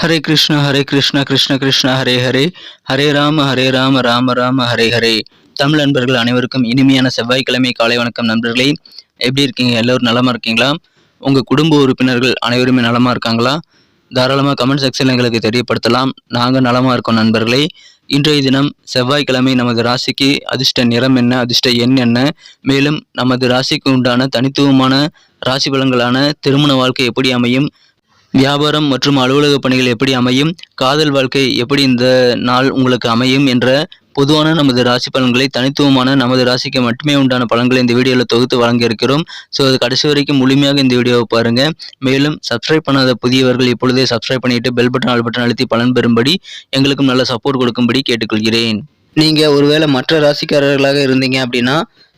ஹரே கிருஷ்ண ஹரே கிருஷ்ண கிருஷ்ண கிருஷ்ண ஹரே ஹரே ஹரே ராம ஹரே ராம ராம ராம ஹரே ஹரே தமிழ் நண்பர்கள் அனைவருக்கும் இனிமையான செவ்வாய்க்கிழமை காலை வணக்கம் நண்பர்களே. எப்படி இருக்கீங்க? எல்லோரும் நலமா இருக்கீங்களா? உங்க குடும்ப உறுப்பினர்கள் அனைவருமே நலமா இருக்காங்களா? தாராளமாக கமெண்ட் செக்ஷனில் எங்களுக்கு தெரியப்படுத்தலாம். நாங்கள் நலமா இருக்கோம் நண்பர்களே. இன்றைய தினம் செவ்வாய்க்கிழமை நமது ராசிக்கு அதிர்ஷ்ட நிறம் என்ன அதிர்ஷ்ட எண் என்ன? மேலும் நமது ராசிக்கு உண்டான தனித்துவமான ராசி பலன்களான திருமண வாழ்க்கை எப்படி அமையும்? வியாபாரம் மற்றும் அலுவலக பணிகள் எப்படி அமையும் காதல் வாழ்க்கை எப்படி இந்த நாள் உங்களுக்கு அமையும் என்ற பொதுவான நமது ராசி பலன்களை தனித்துவமான நமது ராசிக்கு மட்டுமே உண்டான பலன்களை இந்த வீடியோவில் தொகுத்து வழங்கியிருக்கிறோம். ஸோ அது கடைசி வரைக்கும் முழுமையாக இந்த வீடியோவை பாருங்கள் மேலும் சப்ஸ்கிரைப் பண்ணாத புதியவர்கள் இப்பொழுதே சப்ஸ்கிரைப் பண்ணிவிட்டு பெல் பட்டன் ஆல் பட்டன் அழுத்தி பலன் பெறும்படி எங்களுக்கும் நல்ல சப்போர்ட் கொடுக்கும்படி கேட்டுக்கொள்கிறேன். நீங்கள் ஒருவேளை மற்ற ராசிக்காரர்களாக இருந்தீங்க அப்படின்னா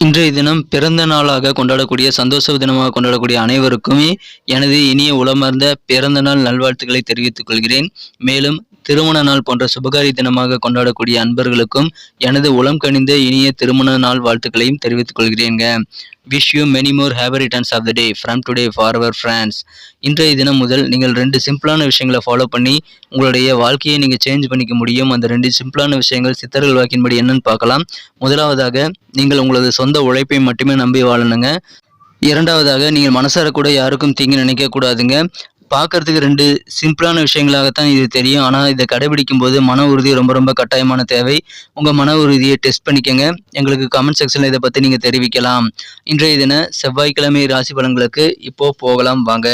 இன்றைய தினம் பிறந்த நாளாக கொண்டாடக்கூடிய சந்தோஷ தினமாக கொண்டாடக்கூடிய அனைவருக்குமே எனது இனிய உளமார்ந்த பிறந்த நாள் நல்வாழ்த்துக்களை தெரிவித்துக் கொள்கிறேன். மேலும் திருமண நாள் போன்ற சுபகாரி தினமாக கொண்டாடக்கூடிய அன்பர்களுக்கும் எனது உளம் கணிந்த இனிய திருமண நாள் வாழ்த்துக்களையும் தெரிவித்துக் கொள்கிறேங்க wish you many more happy returns of the day from today for our friends இன்றைய தினம் முதல் நீங்கள் ரெண்டு சிம்பிளான விஷயங்களை ஃபாலோ பண்ணி உங்களுடைய வாழ்க்கையை நீங்கள் சேஞ்ச் பண்ணிக்க முடியும். அந்த ரெண்டு சிம்பிளான விஷயங்கள் சித்தர்கள் வாக்கின்படி என்னன்னு பார்க்கலாம். முதலாவதாக நீங்கள் உங்களது சொந்த உழைப்பை மட்டுமே நம்பி வாழணுங்க. இரண்டாவதாக நீங்கள் மனசார கூட யாருக்கும் தீங்கு நினைக்க கூடாதுங்க. பார்க்கறதுக்கு ரெண்டு சிம்பிளான விஷயங்களாகத்தான் இது தெரியும். ஆனால் இதை கடைபிடிக்கும் போது மன உறுதி ரொம்ப ரொம்ப கட்டாயமான தேவை. உங்கள் மன உறுதியை டெஸ்ட் பண்ணிக்கோங்க. எங்களுக்கு கமெண்ட் செக்ஷனில் இதை பற்றி நீங்கள் தெரிவிக்கலாம். இன்றைய தின செவ்வாய்க்கிழமை ராசி பலன்களுக்கு இப்போ போகலாம். வாங்க.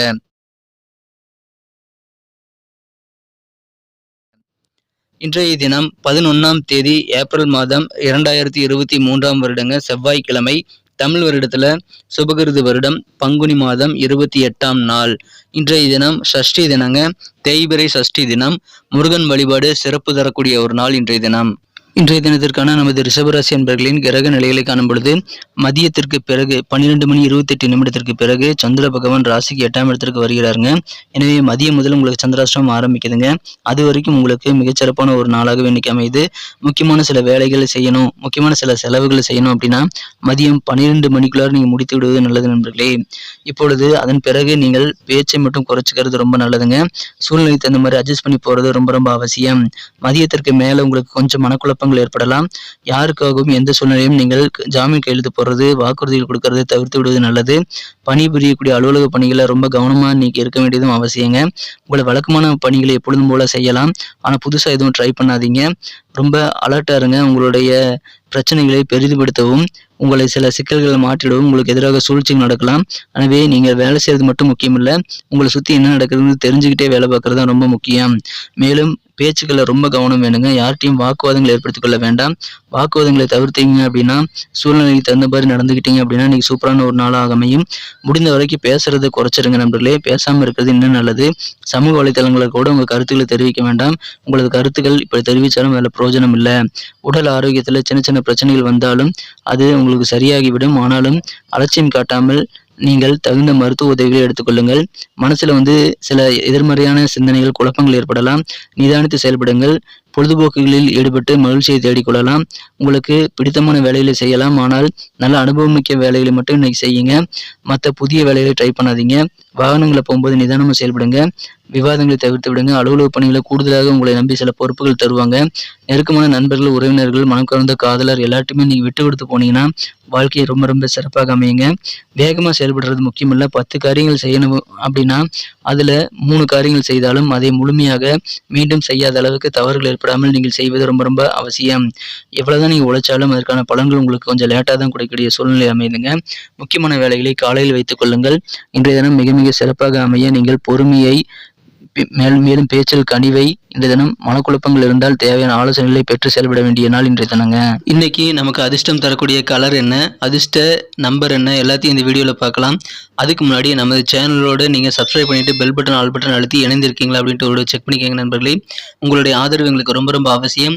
இன்றைய தினம் பதினொன்றாம் தேதி ஏப்ரல் மாதம் இரண்டாயிரத்தி இருபத்தி மூன்றாம் வருடங்க செவ்வாய்க்கிழமை. தமிழ் வருடத்துல சுபகிருது வருடம் பங்குனி மாதம் இருபத்தி எட்டாம் நாள். இன்றைய தினம் சஷ்டி தினங்க தேய்பிரை சஷ்டி தினம் முருகன் வழிபாடு சிறப்பு தரக்கூடிய ஒரு நாள் இன்றைய தினம். இன்றைய தினத்திற்கான நமது ரிஷபராசி அன்பர்களின் கிரக நிலைகளை காணும் பொழுது மதியத்திற்கு பிறகு பன்னிரெண்டு மணி இருபத்தெட்டு நிமிடத்திற்கு பிறகு சந்திர பகவான் ராசிக்கு எட்டாம் இடத்திற்கு வருகிறாருங்க. எனவே மதியம் முதல் உங்களுக்கு சந்திராஷ்டிரம் ஆரம்பிக்குதுங்க. அது வரைக்கும் உங்களுக்கு மிகச்சிறப்பான ஒரு நாளாகவே இன்னைக்கு அமையுது. முக்கியமான சில வேலைகளை செய்யணும் முக்கியமான சில செலவுகளை செய்யணும் அப்படின்னா மதியம் பன்னிரெண்டு மணிக்குள்ளார நீங்கள் முடித்து விடுவது நல்லது நண்பர்களே. இப்பொழுது அதன் பிறகு நீங்கள் பேச்சை மட்டும் குறைச்சிக்கிறது ரொம்ப நல்லதுங்க. சூழ்நிலைக்கு தகுந்த மாதிரி அட்ஜஸ்ட் பண்ணி போகிறது ரொம்ப ரொம்ப அவசியம். மதியத்திற்கு மேலே உங்களுக்கு கொஞ்சம் மனக்குழப்பம் குழப்பங்கள் ஏற்படலாம். யாருக்காகவும் எந்த சூழ்நிலையும் நீங்கள் ஜாமீன் கையெழுத்து போடுறது வாக்குறுதிகள் கொடுக்கறது தவிர்த்து விடுவது நல்லது. பணி புரியக்கூடிய அலுவலக பணிகளை ரொம்ப கவனமாக நீங்க இருக்க வேண்டியதும் அவசியங்க. உங்களை வழக்கமான பணிகளை எப்பொழுதும் போல செய்யலாம். ஆனால் புதுசாக எதுவும் ட்ரை பண்ணாதீங்க. ரொம்ப அலர்ட்டாக இருங்க. உங்களுடைய பிரச்சனைகளை பெரிதுபடுத்தவும் உங்களை சில சிக்கல்களை மாற்றிடவும் உங்களுக்கு எதிராக சூழ்ச்சிகள் நடக்கலாம். எனவே நீங்கள் வேலை செய்கிறது மட்டும் முக்கியமில்லை. உங்களை சுற்றி என்ன நடக்குதுன்னு தெரிஞ்சுக்கிட்டே வேலை பார்க்குறது தான் ரொம்ப முக்கியம். மேலும் பேச்சுக்களை ரொம்ப கவனம் வேணுங்க. யார்கிட்டையும் வாக்குவாதங்களை ஏற்படுத்திக் கொள்ள வேண்டாம். வாக்குவாதங்களை தவிர்த்தீங்க அப்படின்னா சூழ்நிலைக்கு தகுந்த மாதிரி நடந்துக்கிட்டீங்க அப்படின்னா நீங்கள் சூப்பரான ஒரு நாளாக அமையும். முடிந்த வரைக்கும் பேசுறதை குறைச்சிருங்க நண்பர்களே. பேசாமல் இருக்கிறது இன்னும் நல்லது? சமூக வலைத்தளங்களில் கூட உங்கள் கருத்துக்களை தெரிவிக்க வேண்டாம். உங்களது கருத்துக்கள் இப்படி தெரிவித்தாலும் அதில் பிரயோஜனம் இல்லை. உடல் ஆரோக்கியத்தில் சின்ன சின்ன பிரச்சனைகள் வந்தாலும் அது உங்களுக்கு சரியாகிவிடும். ஆனாலும் அலட்சியம் காட்டாமல் நீங்கள் தகுந்த மருத்துவ உதவிகளை எடுத்துக்கொள்ளுங்கள் மனசுல வந்து சில எதிர்மறையான சிந்தனைகள் குழப்பங்கள் ஏற்படலாம். நிதானித்து செயல்படுங்கள். பொழுதுபோக்குகளில் ஈடுபட்டு மகிழ்ச்சியை தேடிக்கொள்ளலாம் உங்களுக்கு பிடித்தமான வேலைகளை செய்யலாம். ஆனால் நல்ல அனுபவமிக்க வேலைகளை மட்டும் இன்னைக்கு செய்யுங்க. மற்ற புதிய வேலைகளை ட்ரை பண்ணாதீங்க. வாகனங்களை போகும்போது நிதானமாக செயல்படுங்க. விவாதங்களை தவிர்த்து விடுங்க. அலுவலக பணிகளை கூடுதலாக உங்களை நம்பி சில பொறுப்புகள் தருவாங்க. நெருக்கமான நண்பர்கள் உறவினர்கள் மனம் கலந்த காதலர் எல்லாத்தையுமே நீங்கள் விட்டு கொடுத்து போனீங்கன்னா வாழ்க்கையை ரொம்ப ரொம்ப சிறப்பாக அமையுங்க. வேகமாக செயல்படுறது முக்கியமில்ல. பத்து காரியங்கள் செய்யணும் அப்படின்னா அதில் மூணு காரியங்கள் செய்தாலும் அதை முழுமையாக மீண்டும் செய்யாத அளவுக்கு தவறுகள் ஏற்படாமல் நீங்கள் செய்வது ரொம்ப ரொம்ப அவசியம். எவ்வளோதான் நீங்கள் உழைச்சாலும் அதற்கான பலன்கள் உங்களுக்கு கொஞ்சம் லேட்டாக தான் கிடைக்கக்கூடிய சூழ்நிலை அமைதுங்க முக்கியமான வேலைகளை காலையில் வைத்துக் கொள்ளுங்கள். இன்றைய தினம் மிக மிக சிறப்பாக அமைய நீங்கள் பொறுமையை மேலும் மேலும் பேச்சில் கனிவை இந்த தினம் மனக்குழப்பங்கள் இருந்தால் தேவையான ஆலோசனைகளை பெற்று செயல்பட வேண்டிய நாள் இன்றைய தினங்க. இன்னைக்கு நமக்கு அதிர்ஷ்டம் தரக்கூடிய கலர் என்ன அதிர்ஷ்ட நம்பர் என்ன எல்லாத்தையும் இந்த வீடியோவில் பார்க்கலாம். அதுக்கு முன்னாடி நமது சேனலோடு நீங்கள் சப்ஸ்கிரைப் பண்ணிட்டு பெல் பட்டன் ஆல் பட்டன் அழுத்தி இணைந்திருக்கீங்களா அப்படின்ட்டு ஒரு செக் பண்ணிக்கோங்க நண்பர்களே. உங்களுடைய ஆதரவு எங்களுக்கு ரொம்ப ரொம்ப அவசியம்.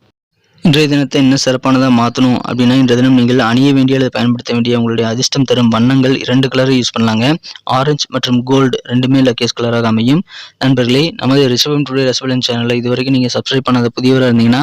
இன்றைய தினத்தை இன்னும் சிறப்பானதாக மாற்றணும் அப்படின்னா இன்றைய தினம் நீங்கள் அணிய வேண்டிய அல்லது பயன்படுத்த வேண்டிய உங்களுடைய அதிர்ஷ்டம் தரும் வண்ணங்கள் இரண்டு கலரை யூஸ் பண்ணலாங்க. ஆரஞ்சு மற்றும் கோல்டு ரெண்டுமே லக்கேஸ் கலராக அமையும். நண்பர்களே நமது ரிசர்வன் டுடே ரெசபலன் சேனலில் இதுவரைக்கும் நீங்கள் சப்ஸ்கிரைப் பண்ணாத புதியவராக இருந்தீங்கன்னா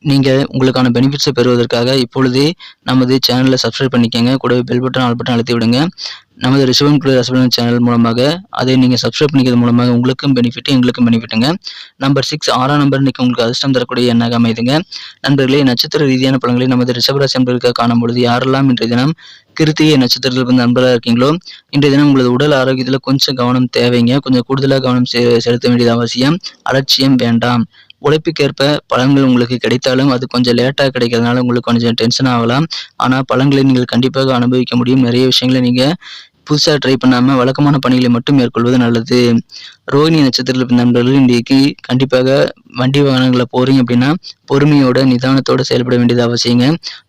நீங்கள் உங்களுக்கான பெனிஃபிட்ஸை பெறுவதற்காக இப்பொழுதே நமது சேனலை சப்ஸ்கிரைப் பண்ணிக்கங்க. கூடவே பெல் பட்டன் ஆல் பட்டன் அழுத்தி விடுங்க. நமது ரிசர்வன் டுடே ரசபலன் சேனல் மூலமாக அதை நீங்கள் சப்ஸ்கிரைப் பண்ணிக்கிறது மூலமாக உங்களுக்கும் பெனிஃபிட் எங்களுக்கும் பெனிஃபிட்டுங்க நம்பர் சிக்ஸ் ஆறாம் நம்பர் இன்னைக்கு உங்களுக்கு அதிர்ஷ்டம் தரக்கூடிய எண்ணாக அமைதுங்க. நண்பர்களே நட்சத்திர ரீதியான பலன்களை நமது ரிஷபராசி நண்பர்களுக்காக காணும் பொழுது யாரெல்லாம் இன்றைய தினம் கிருத்திகை நட்சத்திரத்தில் வந்து நண்பராக இருக்கீங்களோ இன்றைய தினம் உங்களது உடல் ஆரோக்கியத்தில் கொஞ்சம் கவனம் தேவைங்க. கொஞ்சம் கூடுதலாக கவனம் செ- செலுத்த வேண்டியது அவசியம். அலட்சியம் வேண்டாம். உழைப்புக்கேற்ப பலன்கள் உங்களுக்கு கிடைத்தாலும் அது கொஞ்சம் லேட்டாக கிடைக்கிறதுனால உங்களுக்கு கொஞ்சம் டென்ஷன் ஆகலாம். ஆனால் பலன்களை நீங்கள் கண்டிப்பாக அனுபவிக்க முடியும். நிறைய விஷயங்களை நீங்கள் புதுசாக ட்ரை பண்ணாமல் வழக்கமான பணிகளை மட்டும் மேற்கொள்வது நல்லது. ரோஹிணி நட்சத்திரத்தில் நண்பர்கள் இன்றைக்கு கண்டிப்பாக வண்டி வாகனங்களில் போகிறீங்க அப்படின்னா பொறுமையோட நிதானத்தோட செயல்பட வேண்டியது அவசியங்க.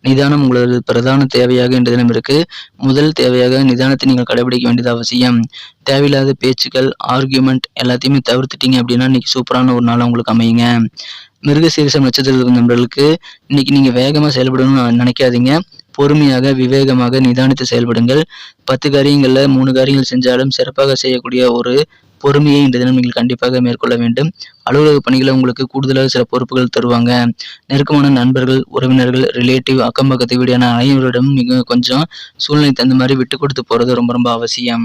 நிதானம் உங்களது பிரதான தேவையாக இன்று தினம் இருக்கு. முதல் தேவையாக நிதானத்தை நீங்கள் கடைபிடிக்க வேண்டியது அவசியம். தேவையில்லாத பேச்சுக்கள் ஆர்கியூமெண்ட் எல்லாத்தையுமே தவிர்த்துட்டீங்க அப்படின்னா இன்னைக்கு சூப்பரான ஒரு நாள் உங்களுக்கு அமையுங்க. மிருகசீரிசம் நட்சத்திரத்தில் இருக்க நண்பர்களுக்கு இன்னைக்கு நீங்கள் வேகமாக செயல்படணும்னு நினைக்காதீங்க. பொறுமையாக விவேகமாக நிதானித்து செயல்படுங்கள். பத்து காரியங்களில் மூணு காரியங்கள் செஞ்சாலும் சிறப்பாக செய்யக்கூடிய ஒரு பொறுமையை இந்த தினம் நீங்கள் கண்டிப்பாக மேற்கொள்ள வேண்டும். அலுவலக பணிகளை உங்களுக்கு கூடுதலாக சில பொறுப்புகள் தருவாங்க. நெருக்கமான நண்பர்கள் உறவினர்கள் ரிலேட்டிவ் அக்கம் பக்கத்து வீடான அனைவரிடம் நீங்கள் கொஞ்சம் சூழ்நிலை தகுந்த மாதிரி விட்டு கொடுத்து போகிறது ரொம்ப ரொம்ப அவசியம்.